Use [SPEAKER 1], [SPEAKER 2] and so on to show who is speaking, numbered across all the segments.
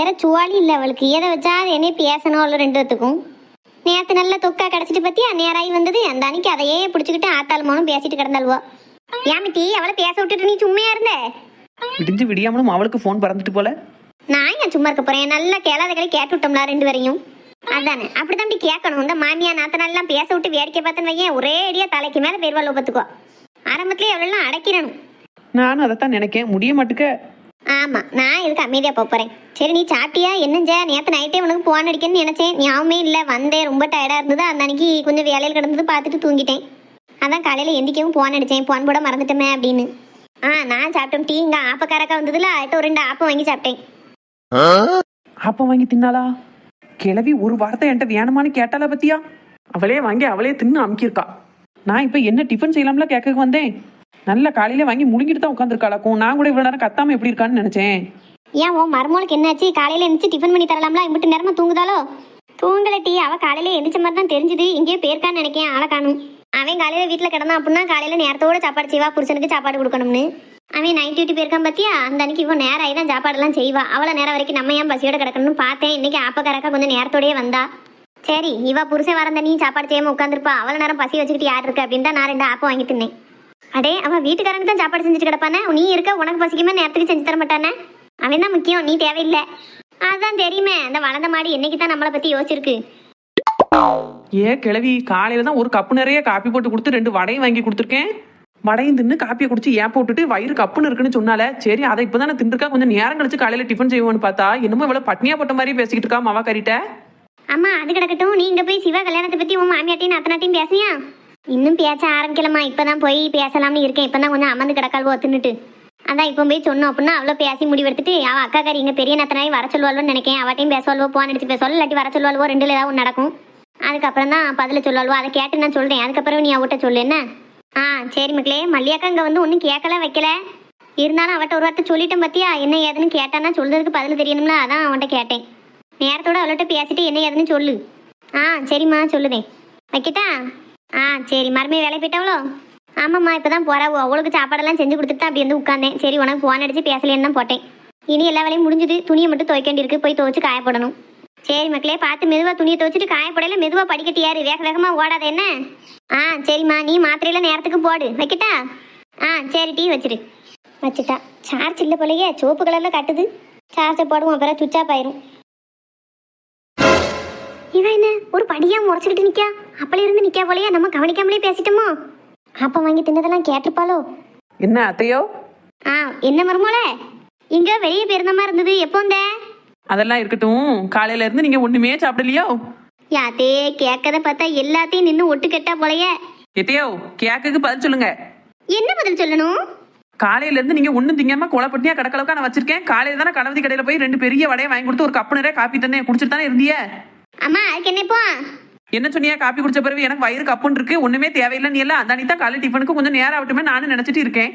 [SPEAKER 1] வேற சுவாலி இல்லை அவளுக்கு. எதை வச்சா அது என்னைய பேசணும் அவ்வளோ ரெண்டு பேத்துக்கும் நேற்று நல்ல தொக்கா கிடச்சிட்டு பத்தியா? நேராகி வந்தது. அந்த அன்னைக்கு அதையே பிடிச்சிக்கிட்டு ஆத்தாள் மோனும் பேசிட்டு கிடந்தாள்வோ. ஏமிட்டி அவளை பேச விட்டுட்டு நீ சும்மையா இருந்த?
[SPEAKER 2] விடிஞ்சு விடியாமலும் அவளுக்கு ஃபோன் பறந்துட்டு போல?
[SPEAKER 1] நான் ஏன் சும்மா இருக்க போறேன்? நல்லா கேளாத களி கேட்டு விட்டோம்ல ரெண்டு பேரையும். அதானே. அப்படிதான் அப்படி கேட்கணும். இந்த மாமியா நாத்தனாலாம் பேச விட்டு வேடிக்கை பார்த்தேன்னு வையேன். ஒரே அடியா தலைக்கு மேல பேர்வாள் பார்த்துக்கோ ஆரம்பத்திலே அவளெல்லாம் அடைக்கிறணும்
[SPEAKER 2] நானும் அதைத்தான் நினைக்கேன். முடிய மாட்டுக்க.
[SPEAKER 1] ஆமாம் நான் இதுக்கு அமைதியாக போகிறேன் சரி நீ சாப்பிட்டியா என்னஞ்ச? நேற்று நைட்டே உனக்கு போன் அடிக்கணும்னு நினைச்சேன். ஞாபகமே இல்லை. வந்தேன். ரொம்ப டயர்டாக இருந்தது. அந்த அன்னைக்கு கொஞ்சம் வேலையில் கிடந்தது பார்த்துட்டு தூங்கிட்டேன். அதான் காலையில் எந்திக்கவும் போன் அடிச்சேன். போன் போட மறந்துட்டோமே அப்படின்னு. ஆ நான் சாப்பிட்டேன் டீ இங்கே ஆப்பக்காரக்கா வந்ததுல. அதுட்டு ஒரு ரெண்டு ஆப்பம் வாங்கி சாப்பிட்டேன்.
[SPEAKER 2] ஆப்பம் வாங்கி தின்னாளா? கிளவி ஒரு வார்த்தை என்கிட்ட வேணுமான்னு கேட்டாலா பத்தியா? அவளே வாங்கி அவளே தின்னு அமுக்கியிருக்கா. நான் இப்போ என்ன டிஃபன் செய்யலாம்ல கேட்க வந்தேன்? நல்ல காலையில வாங்கி முழுங்கிட்டு தான் உட்காந்துருக்காளாக்கும் நான் கூட இவ்வளவு நேரம் கத்தாம எப்படி இருக்கான்னு நினைச்சேன்.
[SPEAKER 1] ஏன் உன் மருமகளுக்கு என்னாச்சு? காலையில எந்திரிச்சு டிஃபன் பண்ணி தரலாம்ல? இம்பிட்டு நேரமா தூங்குதாலோ தூங்கல டீ. அவ காலையில எந்திரிச்ச மாதிரி தான் தெரிஞ்சுது. இங்கேயே பேருக்கான்னு நினைக்கேன் ஆளை காணும். அவன் காலையில வீட்டுல கிடந்தான் அப்படின்னா காலையில நேரத்தோட சாப்பாடு செய்வா. புருஷனுக்கு சாப்பாடு கொடுக்கணும்னு. அவன் நைட் டியூட்டி போயிருக்கான் பாத்தியா? அந்த அன்னைக்கு இவன் நேரம் ஆகி தான் சாப்பாடெல்லாம் செய்வா. அவ்வளோ நேரம் வரைக்கும் நம்ம ஏன் பசியோட கிடக்கணும்னு பார்த்தேன். இன்னைக்கு ஆப்பக்காரக்கா கொஞ்சம் நேரத்தோடயே வந்தா. சரி இவ புருஷன் வரந்த நீ சாப்பாடு செய்யாம உட்காந்துருப்பா அவ்வளோ நேரம் பசி வச்சுக்கிட்டு யார் இருக்கு அப்படின்னு தான் நான் ரெண்டு ஆப்பம் வாங்கி தின்னேன். அடே அவன் வீட்டுக்காரனுக்கு தான் சாப்பாடு செஞ்சுட்டு கிடப்பானே? நீ இருக்க உனக்கு பசிக்குமே நேரத்துக்கு செஞ்சு தர மாட்டானே? அவன் தான் முக்கியம் நீ தேவையில்லை. அதான் தெரியுமே அந்த வளர்ந்த மாடி என்னைக்கு தான் நம்மளை பத்தி யோசிச்சிருக்கு.
[SPEAKER 2] ஏ கிளவி காலையில தான் ஒரு கப்பு நிறைய காப்பி போட்டு கொடுத்து ரெண்டு வடையும் வாங்கி கொடுத்துருக்கேன். வடையும் தின்னு காப்பியை குடிச்சு ஏன் போட்டுட்டு வயிறு கப்புன்னு இருக்குன்னு சொன்னால? சரி அதை இப்பதான் நான் தின்றுக்கா கொஞ்சம் நேரம் கழிச்சு காலையில டிஃபன் செய்வோன்னு பார்த்தா என்னமோ இவ்வளவு பட்னியா போட்ட மாதிரி பேசிக்கிட்டு இருக்கா மாவா கறிட்ட
[SPEAKER 1] அம்மா அது கிடக்கட்டும். நீ இங்க போய் சிவா கல்யாணத்தை பத்தி உன் மாமியாட்டையும் அத்தனாட்டையும் பேசியா இன்னும் பேச ஆரம்பிக்கலம்மா. இப்பதான் போய் பேசலாம்னு இருக்கேன். இப்பதான் கொஞ்சம் அமர்ந்து கிடக்கால்வோ ஒத்துனுட்டு அதான் இப்போ போய் சொன்னோம் அப்படின்னா அவ்வளோ பேசி முடிவெடுத்துட்டு அவள் அக்கா கறி இங்கே பெரிய நத்தனாய் வர சொல்லுவாள்னு நினைக்கேன். அவட்டையும் பேசுவாள்வோ போன் அடிச்சு பேசுவாள் இல்லாட்டி வர சொல்வாள்வோ ரெண்டுல ஏதாவது நடக்கும். அதுக்கப்புறம் தான் பதில சொல்லுவாள்வோ. அதை கேட்டு நான் சொல்கிறேன் அதுக்கப்புறம் நீ அவட்ட சொல்லு என்ன? ஆ சரி மக்களே. மல்லியாக்கா இங்கே வந்து ஒன்றும் கேட்கல வைக்கல. இருந்தாலும் அவட்ட ஒரு வார்த்தை சொல்லிட்டேன் பத்தியா? என்ன ஏதுன்னு கேட்டானா சொல்றதுக்கு பதில் தெரியணும்ல அதான் அவன்கிட்ட கேட்டேன். நேரத்தோட அவள்கிட்ட பேசிட்டு என்ன ஏதுன்னு சொல்லு. ஆ சரிம்மா சொல்லுதேன் வைக்கட்டா? ஆ சரி மறுமையை வேலை போயிட்டாவளோ? ஆமாம்மா இப்போ தான் போறா அவளுக்கு சாப்பாடெல்லாம் செஞ்சு கொடுத்துட்டு தான் அப்படி வந்து உட்காந்தேன் சரி உனக்கு ஃபோன் அடித்து பேசலேன்னு தான் போட்டேன். இனி எல்லா வேலையும் முடிஞ்சுது. துணியை மட்டும் துவைக்க வேண்டியிருக்கு. போய் துவைச்சு காயப்படணும். சரி மக்களே பார்த்து மெதுவாக துணியை துவைச்சிட்டு காயப்படையில மெதுவாக படிக்கட்டியாரு. வேக வேகமாக ஓடாத என்ன? ஆ சரிம்மா நீ மாத்திரையில நேரத்துக்கு போடு. வைக்கட்டா? ஆ சரி டீ வச்சிரு. வச்சுட்டா. சார்ஜ் இல்லை போலயே. சிவப்பு கலரில் கட்டுது. சார்ஜை போடுவோம். அப்புறம் சுவிட்ச் ஆஃப் ஆயிரும். இவன் என்ன? ஒரு படியா முறைச்சிக்கிட்டு நிக்கா? அப்பல இருந்து நிக்கா போலயே நம்ம கவனிக்காமலே பேசிட்டோமோ? அப்ப வாங்கி தின்னதெல்லாம் கேட்டிருப்பாளோ?
[SPEAKER 2] என்ன அத்தையோ?
[SPEAKER 1] ஆ என்ன மருமோல இங்க வெளியே போயிருந்த மாதிரி இருந்தது. எப்போ வந்த?
[SPEAKER 2] அதெல்லாம் இருக்கட்டும். காலையில இருந்து நீங்க ஒண்ணுமே சாப்பிடலையோ?
[SPEAKER 1] யாத்தே கேட்கத பார்த்தா எல்லாத்தையும் நின்று ஒட்டு கெட்டா போலயே.
[SPEAKER 2] எத்தையோ கேக்குக்கு பதில் சொல்லுங்க.
[SPEAKER 1] என்ன பதில் சொல்லணும்?
[SPEAKER 2] காலையில இருந்து நீங்க ஒண்ணும் திங்காம கொலப்பட்டியா கடக்களவுக்கா நான் வச்சிருக்கேன். காலையில தானே கணவதி கடையில போய் ரெண்டு பெரிய வடையை வாங்கி கொடுத்து ஒரு கப்பு நிறைய காப்பி தந்தேன். குடிச்சிட்டு தானே இருந்திய?
[SPEAKER 1] அம்மா அதுக்கு என்ன இப்போ
[SPEAKER 2] என்ன சொன்னியா? காப்பி குடிச்ச பிறகு எனக்கு வயிறு கப்புன்னு இருக்கு. ஒண்ணுமே தேவையில்லை. நீ எல்லாம் அந்த தான் காலை டிஃபனுக்கு கொஞ்சம் நேரம் ஆகட்டுமே நானும் நினைச்சிட்டு இருக்கேன்.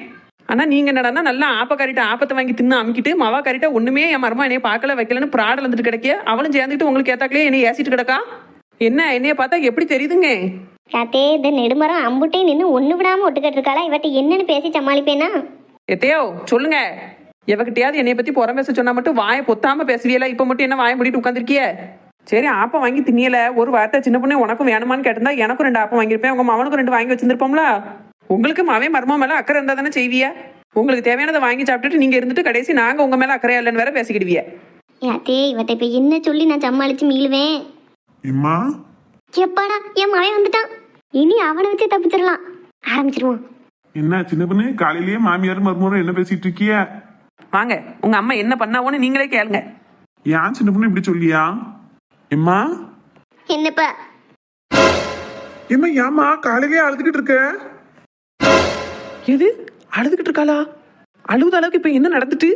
[SPEAKER 2] ஆனா நீங்க என்னடான்னா நல்லா ஆப்ப கறிட்ட ஆப்பத்தை வாங்கி தின்னு அமுக்கிட்டு மவா கறிட்ட ஒண்ணுமே என் மருமா என்னைய பார்க்கல வைக்கலன்னு ப்ராடல் வந்துட்டு கிடைக்க அவளும் சேர்ந்துட்டு உங்களுக்கு ஏத்தாக்கலே என்னை ஏசிட்டு கிடக்கா? என்ன என்னைய பார்த்தா எப்படி தெரியுதுங்க?
[SPEAKER 1] யாத்தே இந்த நெடுமரம் அம்புட்டே நின்று ஒன்று விடாம ஒட்டுக்கிட்டு இருக்காளா? இவட்ட என்னன்னு பேசி சமாளிப்பேனா?
[SPEAKER 2] எத்தையோ சொல்லுங்க. எவகிட்டயாவது என்னைய பத்தி புறம் பேச சொன்னா மட்டும் வாயை பொத்தாம பேசுவியல? இப்ப மட்டும் என்ன வாயை முடிட்டு உட்காந்துருக்கிய சரி ஆப்பம் வாங்கி திணியல ஒரு வார்த்தை சின்ன பொண்ணு உனக்கும் வேணுமான்னு கேட்டிருந்தா எனக்கும் ரெண்டு ஆப்பம் வாங்கியிருப்பேன். உங்க மவனுக்கும் ரெண்டு வாங்கி வச்சிருப்போம்ல உங்களுக்கு மாவே மர்மம் மேல அக்கறை இருந்தா தானே செய்விய? உங்களுக்கு தேவையானதை வாங்கி சாப்பிட்டுட்டு நீங்க இருந்துட்டு கடைசி நாங்க உங்க மேல அக்கறையா இல்லைன்னு வேற பேசிக்கிடுவிய.
[SPEAKER 1] யாத்தே இவட்ட இப்ப என்ன சொல்லி நான் சமாளிச்சு மீளுவேன்?
[SPEAKER 3] இம்மா?
[SPEAKER 1] எப்பாடா? என் மழை வந்துட்டான். இனி அவனை வச்சு தப்பிச்சிடலாம். ஆரம்பிச்சிருவோம்.
[SPEAKER 3] என்ன சின்ன பொண்ணு காலையிலேயே மாமியார் மருமகளும் என்ன பேசிட்டு இருக்கிய?
[SPEAKER 2] வாங்க உங்க அம்மா என்ன பண்ணாவோன்னு நீங்களே கேளுங்க.
[SPEAKER 3] ஏன் சின்ன பொண்ணு இப்படி சொல்லியா? எம்மா
[SPEAKER 1] என்னப்பா?
[SPEAKER 3] எம்மா ஏம்மா காலையிலேயே அழுதுகிட்டு இருக்க?
[SPEAKER 2] எது? அழுதுகிட்டு இருக்காளா? அழுகுத அளவுக்கு இப்ப என்ன நடந்துட்டு?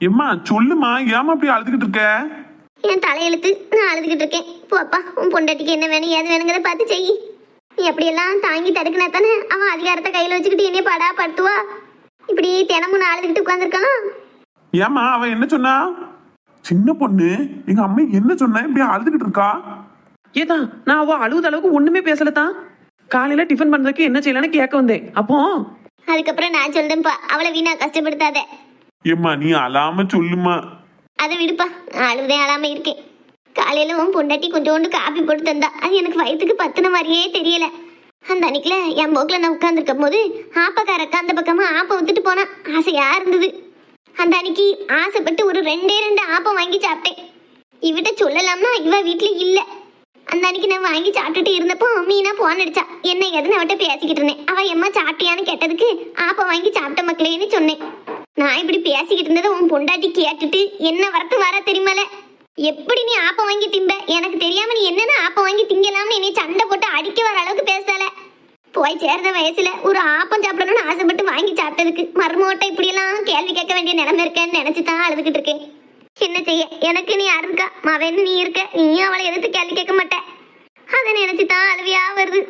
[SPEAKER 3] எம்மா சொல்லுமா ஏம்மா இப்படி அழுதுகிட்டு இருக்க?
[SPEAKER 1] என் தலையெழுத்து நான் அழுதுகிட்டு இருக்கேன். போப்பா உன் பொண்டாட்டிக்கு என்ன வேணும் ஏது வேணுங்கிறத பார்த்து செய். நீ அப்படியெல்லாம் தாங்கி தடுக்கினா தானே அவன் அதிகாரத்தை கையில் வச்சுக்கிட்டு என்னைய படா படுத்துவா இப்படி தினமும் நான் அழுதுகிட்டு உட்காந்துருக்கலாம்
[SPEAKER 3] ஏம்மா அவ என்ன சொன்னா? சின்ன பொண்ணு எங்க அம்மா என்ன சொன்னா இப்படி அழுதுகிட்டு இருக்கா?
[SPEAKER 2] ஏதான் நான் அவ அழுகுத அளவுக்கு ஒண்ணுமே பேசலதான் காலையில டிஃபன் பண்றதுக்கு என்ன செய்யலாம்னு கேட்க வந்தேன். அப்போ?
[SPEAKER 1] அதுக்கப்புறம் நான் சொல்றேன்ப்பா அவளை வீணா கஷ்டப்படுத்தாத.
[SPEAKER 4] ஏம்மா நீ அழாம சொல்லுமா?
[SPEAKER 1] அதை விடுப்பா அழுதே அழாம இருக்கேன். காலையில உன் பொண்டாட்டி கொஞ்சோண்டு காப்பி போட்டு தந்தா அது எனக்கு வயிற்றுக்கு பத்தின மாதிரியே தெரியல. அந்த அன்னைக்குல என் போக்கில் நான் உட்காந்துருக்கும் போது ஆப்பக்காரக்கா அந்த பக்கமா ஆப்பம் வித்துட்டு போனா ஆசையா இருந்தது. அந்த அன்னைக்கு ஆசைப்பட்டு ஒரு ரெண்டே ரெண்டு ஆப்பம் வாங்கி சாப்பிட்டேன். இவட்ட சொல்லலாம்னா இவ வீட்டுல இல்ல. அந்த அன்னைக்கு நான் வாங்கி சாப்பிட்டுட்டு இருந்தப்போ மீனா போன் அடிச்சா. என்ன ஏதுன்னு அவட்ட பேசிக்கிட்டு இருந்தேன். அவ எம்மா சாப்பிட்டியான்னு கேட்டதுக்கு ஆப்பம் வாங்கி சாப்பிட்ட மக்களேன்னு சொன்னேன். நான் இப்படி பேசிக்கிட்டு இருந்ததை உன் பொண்டாட்டி கேட்டுட்டு என்ன வரத்து வர தெரியுமால? எப்படி நீ ஆப்பம் வாங்கி திம்ப? எனக்கு தெரியாம நீ என்னென்ன ஆப்பம் வாங்கி திங்கலாம்னு என்னை சண்டை போட்டு அடிக்க வர அளவுக்கு பேசல போய் சேர்ந்த வயசுல ஒரு ஆப்பம் சாப்பிடணும்னு ஆசைப்பட்டு வாங்கி சாப்பிட்டதுக்கு. மருமோட்டை இப்படியெல்லாம் கேள்வி கேட்க வேண்டிய நிலைமை இருக்கேன்னு நினைச்சு தான் அழுதுகிட்டு இருக்கேன். என்ன செய்ய? எனக்கு நீ யாரு இருக்கா? மவன் நீ இருக்க? நீயும் அவளை எதிர்த்து கேள்வி கேட்க மாட்ட. அதை நினைச்சு தான் அழுவியா வருது.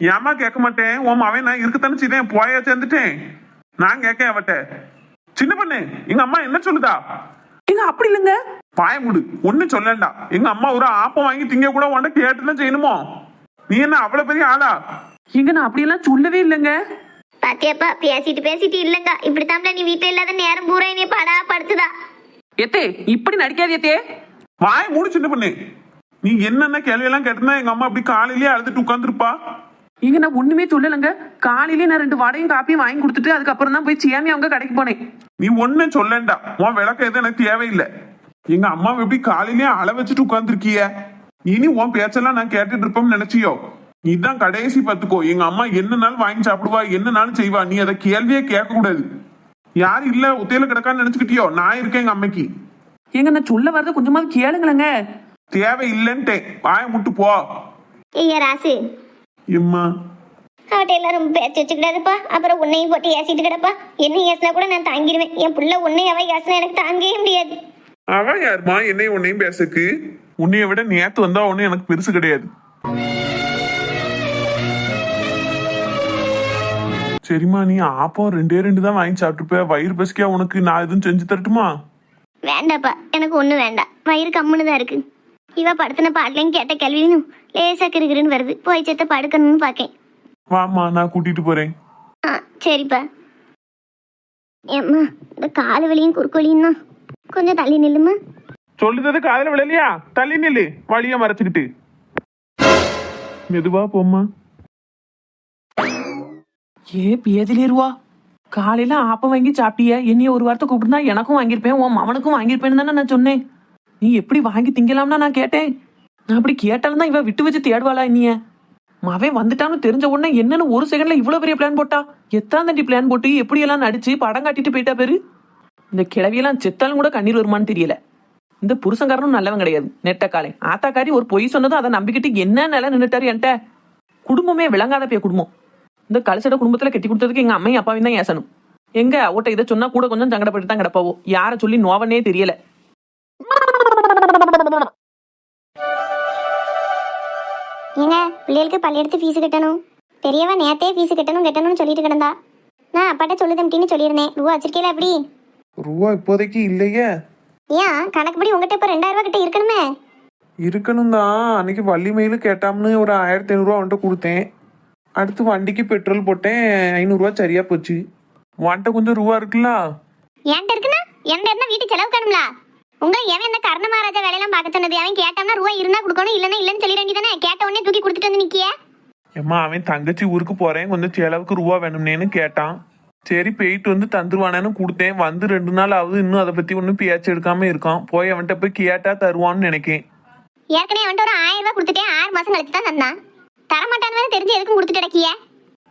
[SPEAKER 4] ஏம்மா கேட்க மாட்டேன்? உன் அவன் நான் இருக்கத்தானே செய்தேன்? போயா சேர்ந்துட்டேன். நான் கேட்க அவட்ட. சின்ன பொண்ணு எங்க அம்மா என்ன சொல்லுதா?
[SPEAKER 2] எங்க அப்படி இல்லைங்க?
[SPEAKER 4] பாய முடு. ஒண்ணு சொல்லண்டா எங்க அம்மா ஒரு ஆப்பம் வாங்கி திங்க கூட உன்ட கேட்டுதான் செய்யணுமோ? நீ என்ன அவ்வளவு பெரிய ஆளா?
[SPEAKER 2] எங்க நான் அப்படியெல்லாம் சொல்லவே இல்லைங்க.
[SPEAKER 1] பாத்தியாப்பா பேசிட்டு பேசிட்டு இல்லைங்க. இப்படித்தாம்ல நீ வீட்டுல இல்லாத நேரம் பூரா என்னைய படா படுத்துதா?
[SPEAKER 2] எத்தே இப்படி நடிக்காது எத்தே.
[SPEAKER 4] வாய மூடு சின்ன பொண்ணு. நீ என்னென்ன கேள்வி எல்லாம் கேட்டிருந்தா எங்க அம்மா அப்படி காலையிலேயே அழுதுட்டு உட்காந்துருப்பா
[SPEAKER 2] இங்க நான் ஒண்ணுமே சொல்லலைங்க. காலையிலேயே நான் ரெண்டு வடையும் காப்பியும் வாங்கி கொடுத்துட்டு அதுக்கப்புறம் தான் போய் சியாமி அவங்க கடைக்கு போனேன்.
[SPEAKER 4] நீ ஒன்னும் சொல்லண்டா. உன் விளக்கம் எதுவும் எனக்கு தேவையில்லை. எங்க அம்மாவை எப்படி காலையிலேயே அள வச்சுட்டு உட்காந்துருக்கிய இனி உன் பேச்செல்லாம் நான் கேட்டுட்டு இருப்போம்னு நினைச்சியோ? நீதான் கடைசி பார்த்துக்கோ. எங்க அம்மா என்னனாலும் வாங்கி சாப்பிடுவா என்னனாலும் செய்வா நீ அதை கேள்வியே கேட்க கூடாது யாரு இல்ல ஒத்தையில கிடக்கான்னு நினைச்சுக்கிட்டியோ? நான் இருக்கேன் எங்க அம்மைக்கு.
[SPEAKER 2] எங்க நான் சொல்ல வரத கொஞ்சமாவது கேளுங்களேங்க.
[SPEAKER 4] தேவை இல்லைன்ட்டேன். வாய முட்டு போ.
[SPEAKER 1] ஐயா ராசு.
[SPEAKER 4] எம்மா?
[SPEAKER 1] அவட்ட எல்லாம் ரொம்ப பேச்சு வச்சுக்கிடாதுப்பா. அப்புறம் உன்னையும் போட்டு ஏசிட்டு கிடப்பா. என்ன ஏசினா கூட நான் தாங்கிடுவேன் என் புள்ள உன்னை அவ ஏசினா எனக்கு தாங்கவே முடியாது.
[SPEAKER 4] அவன் யாருமா என்னையும் உன்னையும் பேசுக்கு உன்னைய விட நேத்து வந்தா ஒன்னும் எனக்கு பெருசு கிடையாது. சரிம்மா நீ ஆப்பம் ரெண்டே ரெண்டு தான் வாங்கி சாப்பிட்டுருப்ப. வயிறு பசிக்கா உனக்கு? நான் எதுவும் செஞ்சு தரட்டுமா?
[SPEAKER 1] வேண்டாப்பா எனக்கு ஒன்றும் வேண்டாம் வயிறு கம்முன்னு தான் இருக்கு. இவ படுத்தின பாட்டிலையும் கேட்ட கேள்வியும் லேசா கிருகிருன்னு வருது. போய் செத்த படுக்கணும்னு பார்க்கேன்
[SPEAKER 4] வாம்மா நான் கூட்டிட்டு போறேன்.
[SPEAKER 1] ஆ சரிப்பா. ஏம்மா இந்த கால் வலியும் குறுக்கு வலியும் தான். கொஞ்சம் தள்ளி நில்லுமா?
[SPEAKER 4] சொல்லுறது காதல விழலையா? தள்ளி நில்லு. வழிய மறைச்சுக்கிட்டு. மெதுவா போம்மா.
[SPEAKER 2] ஏ பேதிலேருவா காலையில ஆப்பம் வாங்கி சாப்பிட்டிய என்னைய ஒரு வாரத்தை கூப்பிட்டுருந்தா எனக்கும் வாங்கியிருப்பேன் உன் மவனுக்கும் வாங்கியிருப்பேன்னு தானே நான் சொன்னேன். நீ எப்படி வாங்கி திங்கலாம்னா நான் கேட்டேன். நான் அப்படி கேட்டாலும் தான் இவ விட்டு வச்சு தேடுவாளா நீய மவன் வந்துட்டான்னு தெரிஞ்ச உடனே என்னன்னு ஒரு செகண்ட்ல இவ்வளவு பெரிய பிளான் போட்டா? எத்தனை தண்டி பிளான் போட்டு எப்படி எல்லாம் நடிச்சு படம் காட்டிட்டு போயிட்டா பேரு? இந்த கிழவியெல்லாம் செத்தாலும் கூட கண்ணீர் வருமான்னு தெரியல. இந்த புருஷங்காரனும் நல்லவன் கிடையாது நெட்டக்காலை ஆத்தாக்காரி ஒரு பொய் சொன்னதும் அதை நம்பிக்கிட்டு என்ன நிலை நின்றுட்டாரு என்கிட்ட? குடும்பமே விளங்காத பே குடும்பம். இந்த கலசட குடும்பத்துல கட்டி கொடுத்ததுக்கு எங்க அம்மையும் அப்பாவையும் தான் ஏசணும். எங்க ஓட்ட இதை சொன்னா கூட கொஞ்சம் சங்கடப்பட்டு தான் கிடப்பாவோ? யார சொல்லி நோவனே தெரியல.
[SPEAKER 1] ஏங்க பிள்ளைகளுக்கு பள்ளியெடுத்து ஃபீஸ் கட்டணும். பெரியவ நேத்தே ஃபீஸ் கட்டணும் கட்டணும்னு சொல்லிட்டு கிடந்தா. நான் அப்பாட்ட சொல்லுதம்ட்டின்னு சொல்லியிருந்தேன். ரூபா வச்சிருக்கீல எப்படி
[SPEAKER 5] ரூபா இப்போதைக்கு இல்லையே.
[SPEAKER 1] ஏன்? கணக்குப்படி உங்ககிட்ட இப்போ ரெண்டாயிரம் ரூபா கிட்ட இருக்கணுமே.
[SPEAKER 5] இருக்கணும் தான் அன்னைக்கு வள்ளி மயிலு கேட்டாம்னு ஒரு ஆயிரத்தி ஐநூறுரூவா அவன்கிட்ட கொடுத்தேன். அடுத்து வண்டிக்கு பெட்ரோல் போட்டேன் ஐநூறுரூவா சரியா போச்சு.
[SPEAKER 4] உன்கிட்ட கொஞ்சம் ரூபா இருக்குல்ல?
[SPEAKER 1] என்கிட்ட இருக்குன்னா என்கிட்ட இருந்தா வீட்டு செலவு காணும்ல உங்களை எவன் இந்த கர்ண மகாராஜா வேலையெல்லாம் பார்க்க சொன்னது? அவன் கேட்டான்னா ரூபா இருந்தா கொடுக்கணும் இல்லைன்னா இல்லைன்னு சொல்லிட வேண்டியதானே கேட்ட உடனே தூக்கி கொடுத்துட்டு வந்து நிக்கிய.
[SPEAKER 4] ஏம்மா அவன் தங்கச்சி ஊருக்கு போறேன் கொஞ்சம் செலவுக்கு ரூபா வேணும்னேன்னு கேட்டான். சரி போயிட்டு வந்து தந்துருவானேன்னு கொடுத்தேன். வந்து ரெண்டு நாள் ஆகுது இன்னும் அதை பத்தி ஒன்றும் பேச்சு எடுக்காம இருக்கான். போய் அவன்கிட்ட போய் கேட்டா தருவான்னு நினைக்கேன்.
[SPEAKER 1] ஏற்கனவே அவன்கிட்ட ஒரு ஆயிரம் ரூபாய் கொடுத்துட்டேன் ஆறு மாசம் கழிச்சு தான் தந்தான். தரமாட்டான்னு தெரிஞ்சு எதுக்கும் கொடுத்துட்டு கிடக்கிய?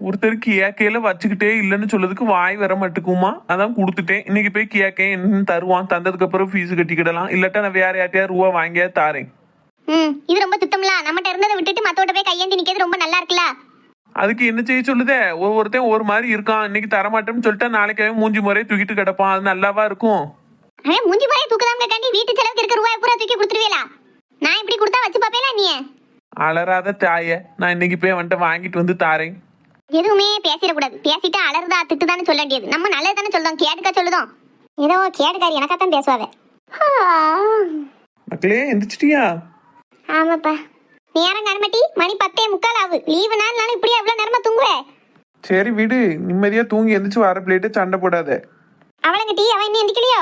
[SPEAKER 4] ஒருத்தருக்கு கேக்கையில வச்சுக்கிட்டே இல்லைன்னு சொல்லதுக்கு வாய் வர மாட்டுக்குமா அதான் கொடுத்துட்டேன். இன்னைக்கு போய் கேக்கேன் என்னன்னு தருவான் தந்ததுக்கு அப்புறம் ஃபீஸ் கட்டிக்கிடலாம். இல்லாட்டா நான் வேற யார்ட்டையா ரூபா வாங்கியா தாரேன்.
[SPEAKER 1] ம் இது ரொம்ப சுத்தம்ல நம்மகிட்ட இருந்ததை விட்டுட்டு மத்தவட்ட போய் கையேந்தி நிக்கிறது ரொம்ப நல்லா இருக்குல்ல?
[SPEAKER 4] அதுக்கு என்ன செய்ய சொல்லுதே? ஒவ்வொருத்தன் ஒரு மாதிரி இருக்கான். இன்னைக்கு தரமாட்டேன்னு சொல்லிட்டா நாளைக்கு மூஞ்சி முறையை தூக்கிட்டு கிடப்பான். அது நல்லாவா இருக்கும்?
[SPEAKER 1] மூஞ்சி போய் தூக்குதாம் காண்டி வீட்டு செலவுக்கு இருக்க ரூபாய் பூரா தூக்கி கொடுத்துருவீங்களா நான் இப்படி கொடுத்தா வச்சு பாப்பேல நீ
[SPEAKER 4] அலறாத தாய நான் இன்னைக்கு போய் அவன்கிட்ட வாங்கிட்டு வந்து தாரேன்.
[SPEAKER 1] எதுவுமே பேசிடக்கூடாது. பேசிட்டு அலறுதா திட்டுதான்னு சொல்ல வேண்டியது. நம்ம நல்லது தானே சொல்லுதோம் கேட்டுக்கா சொல்லுதோம். ஏதோ கேடுக்காரி எனக்கா தான் பேசுவாவ
[SPEAKER 5] மக்களே எந்திரிச்சிட்டியா?
[SPEAKER 1] ஆமாப்பா. நேரம் கண்மட்டி மணி பத்தே முக்கால் ஆகுது லீவு நாள்னாலும் இப்படி எவ்வளவு நேரமா தூங்குவே?
[SPEAKER 5] சரி விடு. நிம்மதியா தூங்கி எந்திரிச்சு வர பிளேட்டு சண்டை போடாத.
[SPEAKER 1] அவளங்க டீ அவன் இன்னும் எந்திக்கலையோ?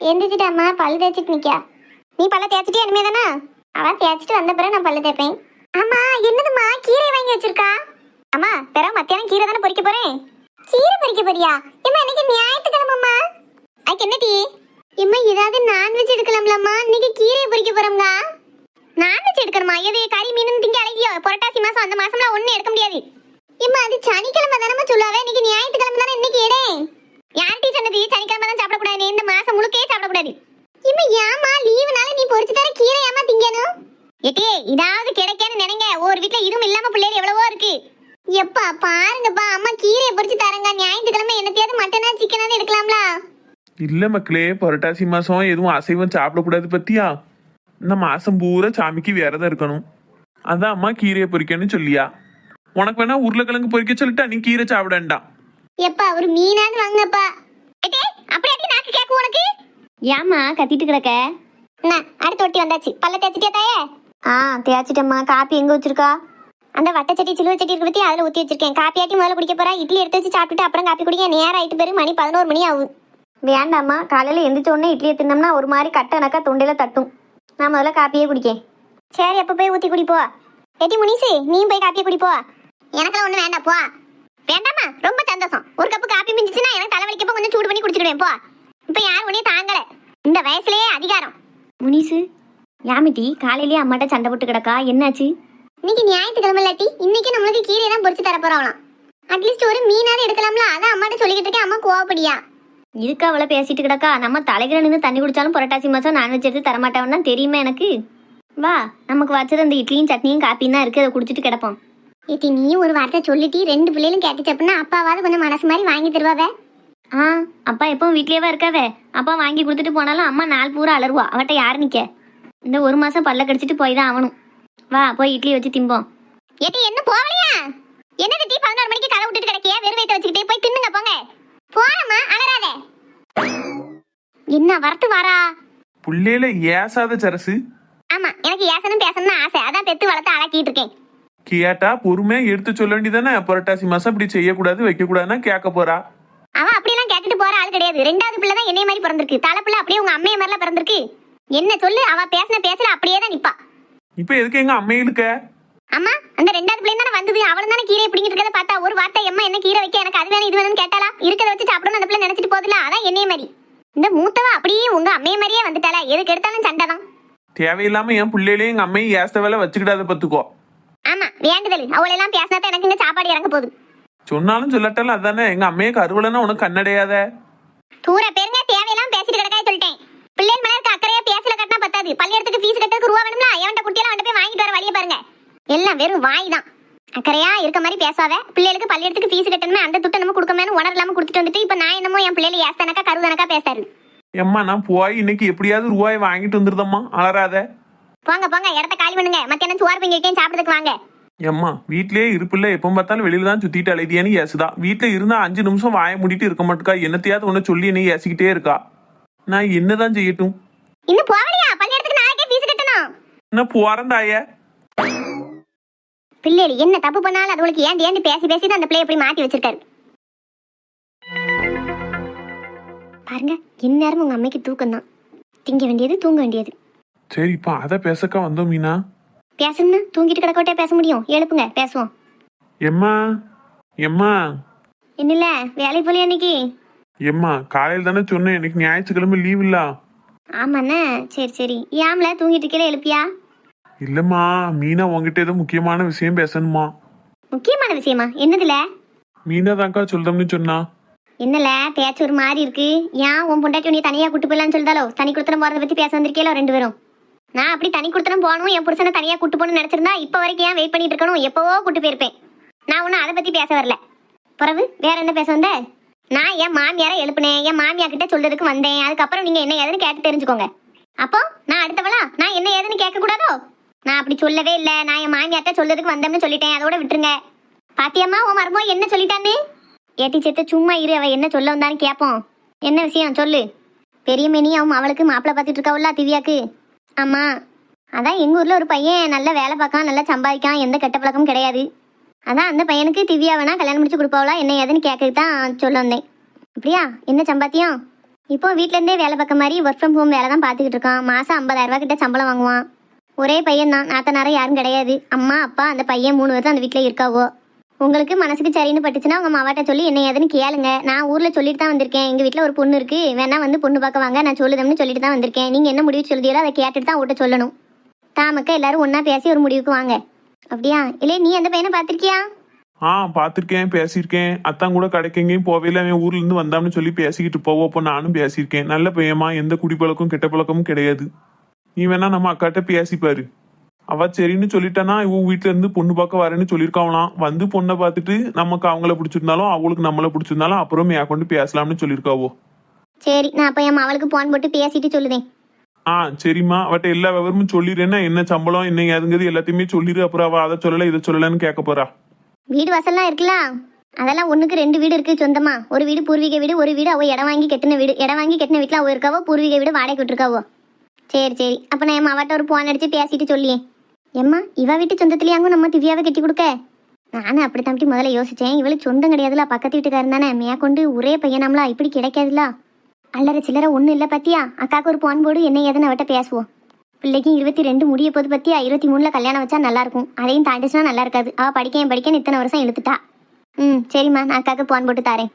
[SPEAKER 1] எந்திரிச்சிட்டாம்மா பல்லு தேய்ச்சிட்டு நிக்கா நீ பல்ல தேய்ச்சிட்டு இனிமே தானே அவன் தேய்ச்சிட்டு வந்த பிறகு நான் பல்லு தேய்ப்பேன். ஆமா என்னதும்மா? கீரை வாங்கி வச்சிருக்கா? அம்மா பெற மத்தியானம் கீரை தானே பொரிக்க போறேன்? கீரை பொரிக்க போறியா? இம்மா இன்னைக்கு ஞாயிற்றுக்கிழமம்மா. அதுக்கு என்ன டீ? இம்மா ஏதாவது நான்வெஜ் எடுக்கலாம்லம்மா. இன்னைக்கு கீரையை பொரிக்க போறோம்னா நான்வெஜ் எடுக்கணுமா? எது கறி மீன் திங்க அழகியோ? புரட்டாசி மாசம் அந்த மாசம்லாம் ஒண்ணும் எடுக்க முடியாது. இம்மா அது சனிக்கிழமை தானே சொல்லுவாவே. இன்னைக்கு ஞாயிற்றுக்கிழமை தானே இன்னைக்கு எடே டீ சொன்னது? சனிக்கிழமை தான் சாப்பிடக்கூடாது. இந்த மாசம் முழுக்கே சாப்பிடக்கூடாது. இம்மா ஏமா லீவுனால நீ பொரிச்சு தர கீரை ஏமா திங்கணும்? எட்டே இதாவது கிடைக்கன்னு நினைங்க. ஒரு வீட்ல இதுவும் இல்லாம பிள்ளைகள் எவ்வளவோ இருக்கு. எப்பா பாருங்கப்பா அம்மா கீரையை பொரிச்சு தரங்க. ஞாயிற்றுக்கிழமை என்னத்தையாவது மட்டனா சிக்கனாவது எடுக்கலாம்ல?
[SPEAKER 4] இல்ல மக்களே புரட்டாசி மாசம் எதுவும் அசைவம் சாப்பிடக்கூடாது பத்தியா? இந்த மாசம் பூரா சாமிக்கு விரதம் இருக்கணும். அதான் அம்மா கீரையை பொரிக்கணும்னு சொல்லியா. உனக்கு வேணா உருளைக்கிழங்கு பொரிக்க சொல்லிட்டா நீ கீரை சாப்பிடண்டா
[SPEAKER 1] எப்பா ஒரு மீனாவது வாங்கப்பா எட்டே அப்படி அடி நாக்கு கேக்கு உனக்கு? ஏம்மா கத்திட்டு கிடக்க? என்ன அடுத்த ஒட்டி வந்தாச்சு. பல்ல தேய்ச்சிட்டியா தாயே? ஆ தேய்ச்சிட்டம்மா. காப்பி எங்க வச்சிருக்கா? அந்த வட்டச்சட்டி சிலுவை சட்டி இருக்கு பற்றி அதில் ஊற்றி வச்சிருக்கேன். காப்பி ஆட்டி முதல்ல குடிக்க போகிறா இட்லி எடுத்து வச்சு சாப்பிட்டுட்டு அப்புறம் காப்பி குடிக்க நேரம் ஆயிட்டு பேர். மணி பதினோரு மணி ஆகும். வேண்டாம்மா. காலையில் எந்திரிச்ச உடனே இட்லியை தின்னோம்னா ஒரு மாதிரி கட்டணக்கா தொண்டையில் தட்டும். நான் முதல்ல காப்பியே குடிக்கேன். சரி அப்போ போய் ஊற்றி குடிப்போ. எட்டி முனிசு நீயும் போய் காப்பியை குடிப்போ. எனக்கெல்லாம் ஒன்றும் வேண்டாம். போ. வேண்டாமா ரொம்ப சந்தோஷம். ஒரு கப்பு காப்பி மிஞ்சிச்சுன்னா எனக்கு தலைவலிக்கப்போ கொஞ்சம் சூடு பண்ணி குடிச்சிடுவேன் போ. இப்போ யாரும் உடனே தாங்கலை. இந்த வயசுலேயே அதிகாரம். முனிசு யாமிட்டி காலையிலேயே அம்மாட்ட சண்டை போட்டு கிடக்கா? என்னாச்சு? இன்னைக்கு ஞாயிற்றுக்கிழமை இல்லாட்டி இன்னைக்கு நம்மளுக்கு கீரை தான் பொரிச்சு தர போறோம் அட்லீஸ்ட் ஒரு மீனாவது எடுக்கலாம்ல? அதான் அம்மாட்ட சொல்லிக்கிட்டு இருக்கேன். அம்மா கோவப்படியா? இதுக்கு அவளை பேசிட்டு கிடக்கா? நம்ம தலைகிற நின்று தண்ணி குடிச்சாலும் புரட்டாசி மாசம் நான்வெஜ் எடுத்து தரமாட்டவன் தான் தெரியுமா எனக்கு. வா நமக்கு வச்சது அந்த இட்லியும் சட்னியும் காப்பியும் தான் இருக்கு. அதை குடிச்சிட்டு கிடப்போம். ஏட்டி நீ ஒரு வார்த்தை சொல்லிட்டு ரெண்டு பிள்ளைகளும் கேட்டுச்சு அப்படின்னா அப்பாவாவது கொஞ்சம் மனசு மாதிரி வாங்கி தருவாவே? ஆ அப்பா எப்பவும் வீட்லயேவா இருக்காவே? அப்பா வாங்கி கொடுத்துட்டு போனாலும் அம்மா நாள் பூரா அலறுவா. அவட்ட யாரு நிக்க? இந்த ஒரு மாசம் பல்ல கடிச்சிட்டு போய் தான் ஆகணும். வா போய் இட்லி வச்சு திம்போம். ஏட்டி என்ன போகலையா? என்னது டீ பதினோரு மணிக்கு கதை விட்டுட்டு கிடக்கிய? வெறும் வயிற்று வச்சுக்கிட்டே போய் தின்னுங்க போங்க. போறமா அலறாதே. என்ன வரத்து வாரா?
[SPEAKER 4] புள்ளையில ஏசாத சரசு.
[SPEAKER 1] ஆமா எனக்கு ஏசனும் பேசணும்னு ஆசை. அதான் பெத்து வளர்த்து அழக்கிட்டு இருக்கேன்.
[SPEAKER 4] கேட்டா பொறுமையா எடுத்து சொல்ல வேண்டியதானே புரட்டாசி மாசம் இப்படி செய்யக்கூடாது வைக்கக்கூடாதுன்னா கேட்க போறா.
[SPEAKER 1] அவன் அப்படியெல்லாம் கேட்டுட்டு போற ஆள் கிடையாது. ரெண்டாவது பிள்ளை தான் என்னைய மாதிரி பிறந்திருக்கு. தலை பிள்ளை அப்படியே உங்க அம்மைய மாதிரிலாம் பிறந்திருக்கு. என்ன சொல்லு? அவ பேசின பேசல அப்படியே தான் நிப்பா.
[SPEAKER 4] இப்ப எதுக்கு எங்க அம்மையிலுக்க
[SPEAKER 1] அம்மா அந்த ரெண்டாவது பிள்ளை தானே வந்தது. அவளும் தானே கீரை பிடிங்கிட்டு இருக்கதை பார்த்தா ஒரு வார்த்தை அம்மா என்ன கீரை வைக்க? எனக்கு அது வேணும் இது வேணும்னு கேட்டாளா? இருக்கிறத வச்சு சாப்பிடணும் அந்த பிள்ளை நினைச்சிட்டு போகுதுல அதான் என்னைய மாதிரி. இந்த மூத்தவ அப்படியே உங்க அம்மைய மாதிரியே வந்துட்டாளா? எதுக்கு எடுத்தாலும் சண்டை தான்.
[SPEAKER 4] தேவையில்லாம என் பிள்ளையிலே எங்க அம்மையை ஏச வேலை வச்சுக்கிடாத பத்துக்கோ
[SPEAKER 1] ஆமா வேண்டுதல். அவளெல்லாம் பேசினா தான் எனக்கு இங்க சாப்பாடு இறங்க போகுது.
[SPEAKER 4] சொன்னாலும் சொல்லட்டாலும் அதானே எங்க அம்மையை கருவலைன்னா உனக்கு கண்ணடையாத.
[SPEAKER 1] தூர பேருங்க தேவையெல்லாம் பேசிட்டு கிடக்காய சொல்லிட்டேன். பிள்ளைகள் மேல இருக்க அக்கறையா பேசல கட்டினா பத்தாது. பள்ளியெடுத்துக்கு ஃபீஸ் கட்டுறதுக்கு ரூபா வேணும்ல எவன்ட்ட குட்டியெல்லாம் அவன்கிட்ட போய் வாங்கிட்டு வர வழியை பாருங்க. எல்லாம் வெறும் வாய் தான் அக்கறையா இருக்க மாதிரி பேசாத. பிள்ளைகளுக்கு பள்ளியெடுத்துக்கு ஃபீஸ் கட்டணுமே அந்த துட்டை நம்ம கொடுக்கணும்னு உணர் இல்லாம கொடுத்துட்டு வந்துட்டு இப்ப நான் என்னமோ என் பிள்ளைகளை ஏஸ்தானக்கா கருதானக்கா பேசாரு
[SPEAKER 4] எம்மா நான் போய் இன்னைக்கு எப்படியாவது ரூபாய் வாங்கிட்டு வந்துருதம்மா. அலறாத.
[SPEAKER 1] போங்க போங்க இடத்த காலி பண்ணுங்க. மத்தியானம் சோறு பொங்கி சாப்பிடுறதுக்கு வாங்க.
[SPEAKER 4] எம்மா வீட்லயே இருப்பில்ல எப்ப பார்த்தாலும் வெளியில தான் சுத்திட்டு அலைதியான்னு ஏசுதா? வீட்டுல இருந்தா அஞ்சு நிமிஷம் வாய மூடிட்டு இருக்க மாட்டுக்கா? என்னத்தையாவது ஒண்ணு சொல்லி என்னை ஏசிக்கிட்டே இருக்கா? நான் என்னதான் செய்யட்டும்?
[SPEAKER 1] இன்னும் போகலையா? பள்ளியெடுத்துக்கு நாளைக்கே ஃபீஸ் கட்டணும்.
[SPEAKER 4] என்ன போறந்தாய
[SPEAKER 1] பிள்ளைகள் என்ன தப்பு பண்ணாலும் அதுகளுக்கு ஏன் ஏன் பேசி பேசி தான் அந்த பிள்ளைய இப்படி மாத்தி வச்சிருக்காரு. பாருங்க இந்நேரம் உங்க அம்மைக்கு தூக்கம் தான் திங்க வேண்டியது தூங்க வேண்டியது.
[SPEAKER 4] சரி இப்ப அத பேசக்கா வந்தோம் மீனா.
[SPEAKER 1] பேசணும்னா தூங்கிட்டு கிடக்கோட்டே பேச முடியும். எழுப்புங்க பேசுவோம்.
[SPEAKER 4] எம்மா எம்மா.
[SPEAKER 1] என்னல வேலைக்கு போலியா இன்னைக்கு?
[SPEAKER 4] எம்மா காலையில தானே சொன்னேன் எனக்கு ஞாயிற்றுக்கிழமை லீவ் இல்ல?
[SPEAKER 1] ஆமாண்ணே. சரி சரி. ஏம்ல தூங்கிட்டு இருக்கல எழுப்பியா?
[SPEAKER 4] இல்லம்மா மீனா உங்ககிட்ட ஏதோ முக்கியமான விஷயம் பேசணுமா?
[SPEAKER 1] முக்கியமான விஷயமா? என்னதுல?
[SPEAKER 4] மீனா தான்க்கா சொல்றோம்னு சொன்னா.
[SPEAKER 1] என்னல பேச்சு ஒரு மாதிரி இருக்கு. ஏன் உன் பொண்டாட்டி உன்னை தனியா கூட்டு போயிடலாம்னு சொல்லிட்டாலோ? தனி கொடுத்தனம் போறதை பத்தி பேச வந்திருக்கீங்களோ ரெண்டு பேரும்? நான் அப்படி தனி கொடுத்தனம் போகணும் என் புருஷனை தனியா கூட்டு போகணும்னு நினைச்சிருந்தா இப்ப வரைக்கும் ஏன் வெயிட் பண்ணிட்டு இருக்கணும்? எப்பவோ கூட்டு போயிருப்பேன். நான் ஒன்னும் அதை பத்தி பேச வரல. பிறகு வேற என்ன பேச வந்த? நான் என் மாமியாரை எழுப்புனேன் என் மாமியா கிட்ட சொல்றதுக்கு வந்தேன். அதுக்கப்புறம் நீங்க என்ன ஏதுன்னு கேட்டு தெரிஞ்சுக்கோங்க. அப்போ நான் அடுத்தவளா? நான் என்ன ஏதுன்னு கேட்க கூடாதோ நான் அப்படி சொல்லவே இல்லை. நான் என் மாமியார்ட்ட சொல்றதுக்கு வந்தோம்னு சொல்லிட்டேன். அதோட விட்டுருங்க. பாத்தியம்மா உன் மருமோ என்ன சொல்லிட்டான்னு? ஏட்டி சேர்த்து சும்மா இரு. அவ என்ன சொல்ல வந்தான்னு கேட்போம். என்ன விஷயம்? சொல்லு. பெரிய மேனி அவன் அவளுக்கு மாப்பிள்ளை பார்த்துட்டு இருக்காவுல்ல திவ்யாக்கு. ஆமா அதான் எங்கள் ஊரில் ஒரு பையன் நல்ல வேலை பார்க்கான் நல்லா சம்பாதிக்கான். எந்த கெட்ட பழக்கமும் கிடையாது. அதான் அந்த பையனுக்கு திவ்யா வேணா கல்யாணம் முடிச்சு கொடுப்பாவளா? என்ன ஏதுன்னு கேட்கறது தான் சொல்ல வந்தேன். அப்படியா? என்ன சம்பாத்தியம்? இப்போ வீட்டிலேருந்தே இருந்தே வேலை பார்க்க மாதிரி ஒர்க் ஃப்ரம் ஹோம் வேலை தான் பார்த்துக்கிட்டு இருக்கான். மாதம் ஐம்பதாயிரம் கிட்ட சம்பளம் வாங்குவான். ஒரே பையன் தான். நாத்தனார யாரும் கிடையாது. அம்மா அப்பா அந்த பையன் மூணு வருஷம் அந்த வீட்டில் இருக்காவோ? உங்களுக்கு மனசுக்கு சரின்னு பட்டுச்சுன்னா உங்கள் மாவாட்ட சொல்லி என்ன ஏதுன்னு கேளுங்க. நான் ஊரில் சொல்லிட்டு தான் வந்திருக்கேன். எங்கள் வீட்டில் ஒரு பொண்ணு இருக்கு. வேணா வந்து பொண்ணு பார்க்க வாங்க. நான் சொல்லுதம்னு சொல்லிட்டு தான் வந்திருக்கேன். நீங்கள் என்ன முடிவு சொல்லுதீங்களோ அதை கேட்டுட்டு தான் ஓட்ட சொல்லணும். தாமக்க எல்லாரும் ஒன்றா பேசி ஒரு முடிவுக்கு வாங்க. அப்படியா? இல்லையே நீ அந்த பையனை பார்த்திருக்கியா?
[SPEAKER 4] ஆ பார்த்துருக்கேன் பேசியிருக்கேன். அத்தான் கூட கடைக்கு எங்கேயும் போவையில அவன் ஊர்ல இருந்து வந்தான்னு சொல்லி பேசிக்கிட்டு போவோம் அப்போ நானும் பேசியிருக்கேன். நல்ல பையமா எந்த குடிப்பழக்கம் கெட்ட பழக்கமும் கிடையாது. நீ வேணா நம்ம அக்காட்ட பேசிப்பாரு அவ சரின்னு சொல்லிட்டானா இவ வீட்ல இருந்து பொண்ணு பார்க்க வரேன்னு சொல்லியிருக்காங்களாம் வந்து பொண்ணை பார்த்துட்டு நமக்கு அவங்கள பிடிச்சிருந்தாலும் அவங்களுக்கு நம்மள பிடிச்சிருந்தாலும் அப்புறம் மேற்கொண்டு பேசலாம்னு சொல்லியிருக்காவோ.
[SPEAKER 1] சரி நான் அப்ப என் அவளுக்கு போன் போட்டு பேசிட்டு சொல்லுதேன்.
[SPEAKER 4] ஆ சரிம்மா. அவட்ட எல்லா விவரமும் சொல்லிடுறேன்னா என்ன சம்பளம் என்ன ஏதுங்கிறது எல்லாத்தையுமே சொல்லிடு. அப்புறம் அவ அதை சொல்லல இதை சொல்லலன்னு கேட்க போறா.
[SPEAKER 1] வீடு வசல்லாம் இருக்குல்ல? அதெல்லாம் ஒண்ணுக்கு ரெண்டு வீடு இருக்கு சொந்தமா. ஒரு வீடு பூர்வீக வீடு ஒரு வீடு அவ இடம் வாங்கி கட்டின வீடு. இடம் வாங்கி கட்டின வீட்டுல அவ இருக்காவோ பூர்வீக வீடு வாடகை விட்டுருக்காவோ. சரி சரி. அப்ப நான் என் அவட்ட ஒரு போன் அடிச்சு பேசிட்டு சொல்லியே. எம்மா இவ வீட்டு சொந்தத்துலயாங்கும் நம்ம திவ்யாவை கட்டி கொடுக்க? நானும் அப்படி தம்பி முதல்ல யோசிச்சேன். இவளுக்கு சொந்தம் கிடையாதுல பக்கத்து வீட்டுக்காரன் தானே. மேற்கொண்டு ஒரே பையனாம்லா. இப்படி கிடைக்காதுல அல்லற சில்லற ஒன்றும் இல்லை பத்தியா? அக்காவுக்கு ஒரு போன் போடு என்ன ஏதுன்னு அவட்ட பேசுவோம். பிள்ளைக்கும் இருபத்தி ரெண்டு முடிய போது பத்தியா? இருபத்தி மூணுல கல்யாணம் வச்சா நல்லா இருக்கும். அதையும் தாண்டிச்சுனா நல்லா இருக்காது. அவ படிக்க படிக்க இத்தனை வருஷம் இழுத்துட்டா. ம் சரிம்மா நான் அக்காக்கு போன் போட்டு தாரேன்.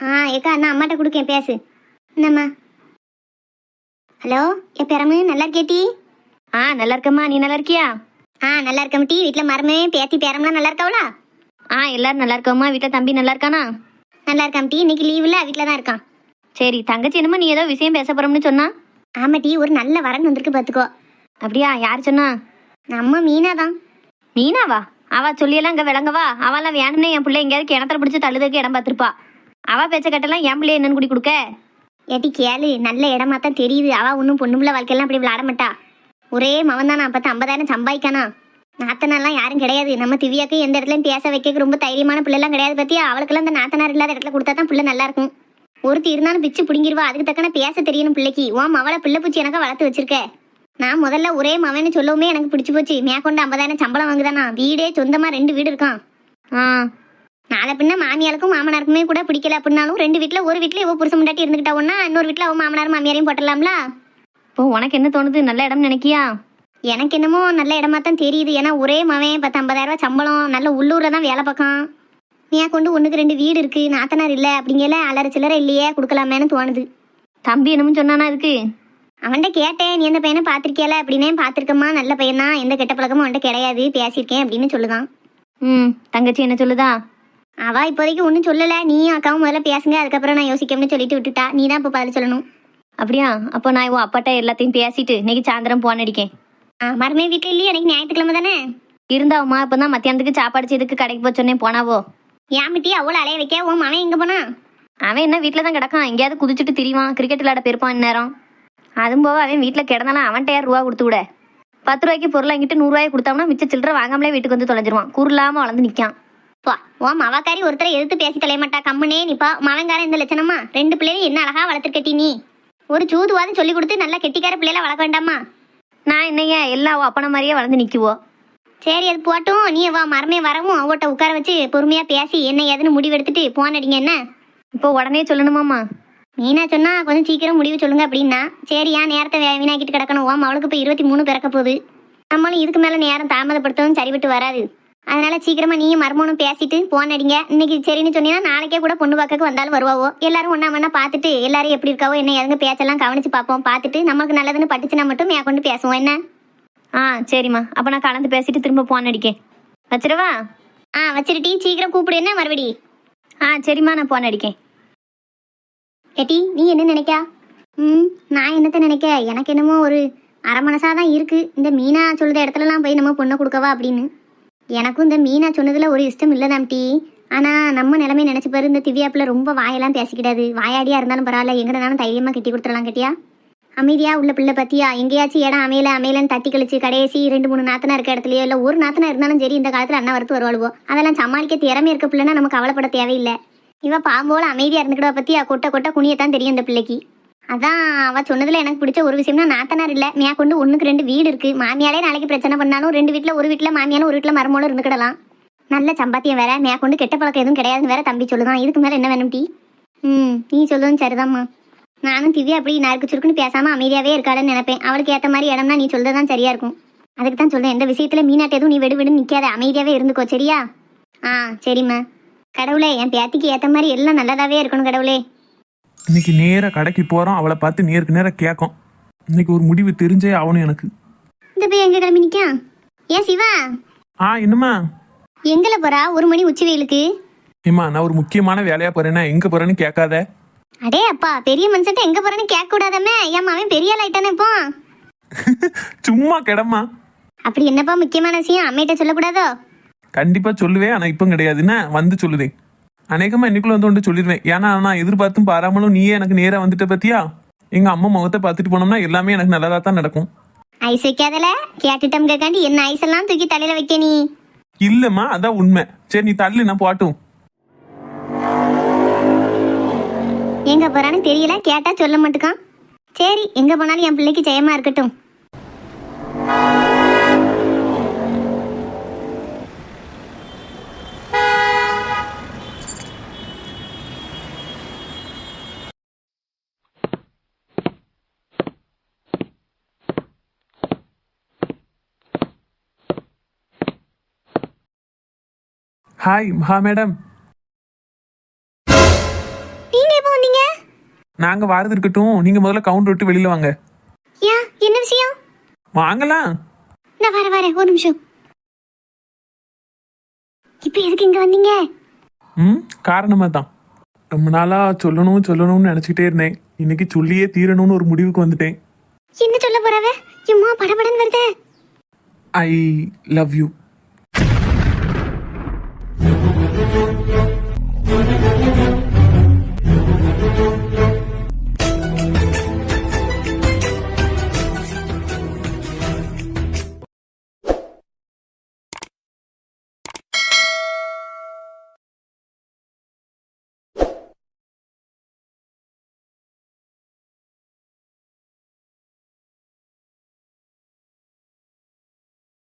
[SPEAKER 1] ஆ ஏக்கா நான் அம்மாட்ட கொடுக்கேன் பேசு. என்னம்மா? ஹலோ என் பெறமு நல்லா இருக்கேட்டி
[SPEAKER 6] ஆ நல்லா இருக்கம்மா. நீ நல்லா இருக்கியா?
[SPEAKER 1] ஆ நல்லா இருக்கம் வீட்டில் மரமே பேத்தி பேரம்லாம் நல்லா இருக்காவளா?
[SPEAKER 6] ஆ எல்லாரும் நல்லா இருக்கோம்மா. வீட்டில் தம்பி நல்லா இருக்கானா?
[SPEAKER 1] நல்லா இருக்காம் டி. இன்னைக்கு லீவில் வீட்டில் தான் இருக்கான்.
[SPEAKER 6] சரி தங்கச்சி என்னமோ நீ ஏதோ விஷயம் பேச போறோம்னு சொன்னா?
[SPEAKER 1] ஆமா டி ஒரு நல்ல வரன் வந்திருக்கு பார்த்துக்கோ
[SPEAKER 6] அப்படியா யார் சொன்னா?
[SPEAKER 1] நம்ம மீனா தான்
[SPEAKER 6] மீனாவா? அவ சொல்லியெல்லாம் இங்க விளங்கவா? அவெல்லாம் வேணும்னே என் பிள்ளை எங்கேயாவது கிணத்துல பிடிச்சி தள்ளுறதுக்கு இடம் பார்த்துருப்பா. அவ பேச்ச கட்டெல்லாம் என் பிள்ளை என்னன்னு குடி கொடுக்க?
[SPEAKER 1] ஏட்டி கேளு. நல்ல இடமா தான் தெரியுது. அவ ஒன்றும் பொண்ணுமுள்ள வாழ்க்கையெல்லாம் அப்படி விளாட மாட்டா. ஒரே மவன் தான் நான். பார்த்து ஐம்பதாயிரம் சம்பாதிக்கானா? நாத்தனார்லாம் யாரும் கிடையாது. நம்ம திவ்யாக்கு எந்த இடத்துலயும் பேச வைக்க ரொம்ப தைரியமான பிள்ளைலாம் கிடையாது பத்தியா? அவளுக்கெல்லாம் இந்த நாத்தனார் இல்லாத இடத்துல கொடுத்தா தான் பிள்ளை நல்லா இருக்கும். ஒருத்தி இருந்தாலும் பிச்சு பிடுங்கிருவா. அதுக்கு தக்கன பேச தெரியணும் பிள்ளைக்கு. உன் மவளை பிள்ளை பூச்சி எனக்கு வளர்த்து வச்சிருக்க. நான் முதல்ல ஒரே மவன்னு சொல்லவுமே எனக்கு பிடிச்சு போச்சு. மேற்கொண்டு ஐம்பதாயிரம் சம்பளம் வாங்குதானா? வீடே சொந்தமா ரெண்டு வீடு இருக்கான்
[SPEAKER 6] ஆ.
[SPEAKER 1] நாளை பின்ன மாமியாருக்கும் மாமனாருக்குமே கூட பிடிக்கல அப்படின்னாலும் ரெண்டு வீட்ல ஒரு வீட்ல இவ புருஷன் முண்டாட்டி இருந்துக்கிட்டா ஒன்னா இன்னொரு வீட்ல அவ மாமனார் மாமியாரையும் போட்டலாம்ல?
[SPEAKER 6] இப்போ உனக்கு என்ன தோணுது? நல்ல இடம் நினைக்கியா?
[SPEAKER 1] எனக்கு என்னமோ நல்ல இடமா தான் தெரியுது. ஏன்னா ஒரே மவன் பத்து ஐம்பதாயிரம் ரூபாய் சம்பளம் நல்ல உள்ளூர்ல தான் வேலை பார்க்கான். ஏன் கொண்டு ஒண்ணுக்கு ரெண்டு வீடு இருக்கு. நாத்தனார் இல்ல. அப்படிங்கல அலற சில்லற இல்லையே. கொடுக்கலாமேன்னு தோணுது.
[SPEAKER 6] தம்பி என்னமோ சொன்னானா அதுக்கு?
[SPEAKER 1] அவன்கிட்ட கேட்டேன். நீ எந்த பையனை பார்த்திருக்கியால? அப்படின்னே பார்த்திருக்கம்மா. நல்ல பையன்? எந்த கெட்ட பழக்கமும் அவன்கிட்ட கிடையாது. பேசியிருக்கேன் அப்படின்னு சொல்லுதான்.
[SPEAKER 6] ம் தங்கச்சி என்ன சொல்லுதா?
[SPEAKER 1] அவ இப்போதைக்கு ஒன்றும் சொல்லல. நீயும் அக்காவும் முதல்ல பேசுங்க. அதுக்கப்புறம் நான் யோசிக்கணும்னு சொல்லிட்டு விட்டுட்டா. நீ தான் இப்போ பதில் சொல்லணும்.
[SPEAKER 6] அப்படியா? அப்போ நான் உன் அப்பாட்ட எல்லாத்தையும் பேசிட்டு இன்னைக்கு சாயந்தரம் போன் அடிக்கேன்
[SPEAKER 1] ஆ மறுமே வீட்டில் இல்லையே? எனக்கு ஞாயிற்றுக்கிழமை தானே?
[SPEAKER 6] இருந்தாவுமா? இப்போ தான் மத்தியானத்துக்கு சாப்பாடு செய்துக்கு கடைக்கு போச்சோன்னே போனாவோ?
[SPEAKER 1] ஏமிட்டி அவ்வளோ அலைய வைக்க உன் மவன் எங்கே போனா
[SPEAKER 6] அவன் என்ன வீட்டில் தான் கிடக்கான். எங்கேயாவது குதிச்சுட்டு திரிவான். கிரிக்கெட் விளையாட போயிருப்பான் இந்நேரம். அதுவும் போக அவன் வீட்டில் கிடந்தாலும் அவன்கிட்ட யார் ரூபா கொடுத்து விட? பத்து ரூபாய்க்கு பொருள் வாங்கிட்டு நூறுரூவாய் கொடுத்தோம்னா மிச்ச சில்லற வாங்காமலே வீட்டுக்கு வந்து தொலைஞ்சிருவான். குருளாம வளர்ந்து நிற்கான்
[SPEAKER 1] போ உன் மவக்காரி ஒருத்தரை எதிர்த்து பேசி தொலைய மாட்டா. கம்முனே நிப்பா. மவன்காரன் இந்த லட்சணமா? ரெண்டு பிள்ளைகளும் என்ன அழகா வளர்த்துருக்கட்டி நீ? ஒரு சூதுவாதம் சொல்லி கொடுத்து நல்ல கெட்டிக்கார பிள்ளைல வளர்க்க வேண்டாமா?
[SPEAKER 6] நான் என்னைய எல்லாம் அவ அப்பனை மாதிரியே வளர்ந்து நிற்குவோ
[SPEAKER 1] சரி அது போட்டும். நீ வா மரமே வரவும் அவட்ட உட்கார வச்சு பொறுமையா பேசி என்ன ஏதுன்னு முடிவெடுத்துட்டு போன் அடிங்க என்ன?
[SPEAKER 6] இப்போ உடனே சொல்லணுமாம்மா
[SPEAKER 1] மீனா சொன்னா கொஞ்சம் சீக்கிரம் முடிவு சொல்லுங்க அப்படின்னா. சரியா நேரத்தை வே- வீணாக்கிட்டு கிடக்கணும்? ஓம் அவளுக்கு இப்போ இருபத்தி மூணு பிறக்க போகுது. நம்மளும் இதுக்கு மேல நேரம் தாமதப்படுத்தவும் சரிபட்டு வராது. அதனால சீக்கிரமா நீயும் மர்மனும் பேசிட்டு போன் அடிங்க. இன்னைக்கு சரின்னு சொன்னீங்கன்னா நாளைக்கே கூட பொண்ணு பார்க்க வந்தாலும் வருவாவோ? எல்லாரும் ஒண்ணா மண்ணா பார்த்துட்டு எல்லாரும் எப்படி இருக்காவோ என்ன எதுங்க பேச்செல்லாம் கவனிச்சு பார்ப்போம். பார்த்துட்டு நமக்கு நல்லதுன்னு பட்டுச்சுன்னா மட்டும் மேற்கொண்டு பேசுவோம் என்ன?
[SPEAKER 6] ஆ சரிம்மா. அப்போ நான் கலந்து பேசிட்டு திரும்ப போன் அடிக்கேன். வச்சிடவா?
[SPEAKER 1] ஆ வச்சிருட்டி. சீக்கிரம் கூப்பிடு என்ன மறுபடி?
[SPEAKER 6] ஆ சரிம்மா நான் போன் அடிக்கேன்.
[SPEAKER 1] ஏட்டி நீ என்ன நினைக்கா? ம் நான் என்னத்த நினைக்க? எனக்கு என்னமோ ஒரு அரை மனசாக தான் இருக்கு. இந்த மீனா சொல்லுற இடத்துலலாம் போய் நம்ம பொண்ணை கொடுக்கவா அப்படின்னு. எனக்கும் இந்த மீனா சொன்னதுல ஒரு இஷ்டம் இல்லை டீ ஆனால் நம்ம நிலைமை நினச்சி பாரு. இந்த திவ்யா பிள்ளை ரொம்ப வாயெல்லாம் பேசிக்கிடாது. வாயாடியா இருந்தாலும் பரவாயில்ல. எங்கடனாலும் தைரியமாக கட்டி கொடுத்துடலாம் கட்டியா? அமைதியா உள்ள பிள்ளை பத்தியா? எங்கேயாச்சும் இடம் அமையல அமையலன்னு தட்டி கழிச்சு கடைசி ரெண்டு மூணு நாத்தனா இருக்க இடத்துலயோ இல்லை ஒரு நாத்தனா இருந்தாலும் சரி இந்த காலத்தில் அண்ணா வரத்து வருவாளுவோ? அதெல்லாம் சமாளிக்க திறமை இருக்க பிள்ளைன்னா நமக்கு கவலைப்பட தேவையில்லை. இவ பாம்போல அமைதியா இருந்துக்கிட்ட பத்தியா? கொட்ட கொட்ட குனியத்தான் தெரியும் இந்த பிள்ளைக்கு. அதான் அவ சொன்னதுல எனக்கு பிடிச்ச ஒரு விஷயம்னா நாத்தனார் இல்லை. மேற்கொண்டு கொண்டு ஒன்றுக்கு ரெண்டு வீடு இருக்கு. மாமியாலே நாளைக்கு பிரச்சனை பண்ணாலும் ரெண்டு வீட்டில் ஒரு வீட்டில் மாமியாலும் ஒரு வீட்டில் மருமகளும் இருந்துக்கிடலாம். நல்ல சம்பாத்தியம் வேற. மேற்கொண்டு கெட்ட பழக்கம் எதுவும் கிடையாதுன்னு வேற தம்பி சொல்லுதான். இதுக்கு மேலே என்ன வேணும் டீ? ம் நீ சொல்லுவது சரிதாம்மா. நானும் திவ்யா அப்படி நறுக்கு சுருக்குன்னு பேசாம அமைதியாவே இருக்காளன்னு நினைப்பேன். அவளுக்கு ஏத்த மாதிரி இடம்னா நீ சொல்றதுதான் சரியா இருக்கும். அதுக்கு தான் சொல்றேன். எந்த விஷயத்துல மீனாட்ட எதுவும் நீ வெடு வெடுன்னு நிக்காத. அமைதியாவே இருந்துக்கோ சரியா? ஆ சரிம்மா. கடவுளே என் பேத்திக்கு ஏத்த மாதிரி எல்லாம் நல்லதாவே இருக்கணும் கடவுளே.
[SPEAKER 4] இன்னைக்கு நேரா கடைக்கு போறோம். அவளை பார்த்து நேருக்கு நேரா கேட்கும். இன்னைக்கு ஒரு முடிவு தெரிஞ்சே ஆகணும் எனக்கு.
[SPEAKER 1] இந்த போய் எங்க கிளம்பி நிக்கா ஏன் சிவா?
[SPEAKER 4] ஆ என்னம்மா?
[SPEAKER 1] எங்கல போறா? ஒரு மணி உச்சி வெயிலுக்கு.
[SPEAKER 4] ஏம்மா நான் ஒரு முக்கியமான வேலையா போறேன்னா எங்க போறேன்னு கேட்காத.
[SPEAKER 1] அடே அப்பா பெரிய மனுஷன்ட்ட எங்க போறேன்னு கேட்க கூடாதாமே ஏன் அவன் பெரிய ஆயிட்டானே இப்போ.
[SPEAKER 4] சும்மா கிடம்மா.
[SPEAKER 1] அப்படி என்னப்பா முக்கியமான விஷயம்? அம்மையிட்ட சொல்லக்கூடாதோ?
[SPEAKER 4] கண்டிப்பா சொல்லுவேன் ஆனா இப்போ கிடையாதுன்னா வந்து சொல்லுதேன் அநேகமா இன்னைக்குள்ள வந்து ஒன்று சொல்லிடுவேன் ஏன்னா நான் எதிர்பார்த்தும் பாராமலும் நீயே எனக்கு நேரா வந்துட்ட பத்தியா? எங்க அம்மா முகத்தை பார்த்துட்டு போனோம்னா எல்லாமே எனக்கு நல்லதா தான் நடக்கும்.
[SPEAKER 1] ஐஸ் வைக்காதல? கேட்டுட்டம் கேட்காண்டி என்ன ஐஸ் எல்லாம் தூக்கி தலையில வைக்க நீ?
[SPEAKER 4] இல்லம்மா அதான் உண்மை. சரி நீ தள்ளு நான் பாட்டும்
[SPEAKER 1] எங்க போறான்னு தெரியல கேட்டா சொல்ல மாட்டுக்கான். சரி எங்க போனாலும் என் பிள்ளைக்கு ஜெயமா இருக்கட்டும்.
[SPEAKER 4] ஹாய் மகா மேடம் நாங்க வாரது இருக்கட்டும். நீங்க முதல்ல கவுண்டர் விட்டு வெளியில வாங்க.
[SPEAKER 1] ஏன் என்ன விஷயம்?
[SPEAKER 4] வாங்கலாம்.
[SPEAKER 1] நான் வர வரேன் ஒரு நிமிஷம். இப்ப எதுக்கு இங்க வந்தீங்க?
[SPEAKER 4] ம் காரணமா தான் ரொம்ப நாளா சொல்லணும் சொல்லணும்னு நினைச்சிட்டே இருந்தேன். இன்னைக்கு சொல்லியே தீரணும்னு ஒரு முடிவுக்கு வந்துட்டேன்.
[SPEAKER 1] என்ன சொல்ல போறவ? சும்மா படபடன்னு வருதே.
[SPEAKER 4] I love you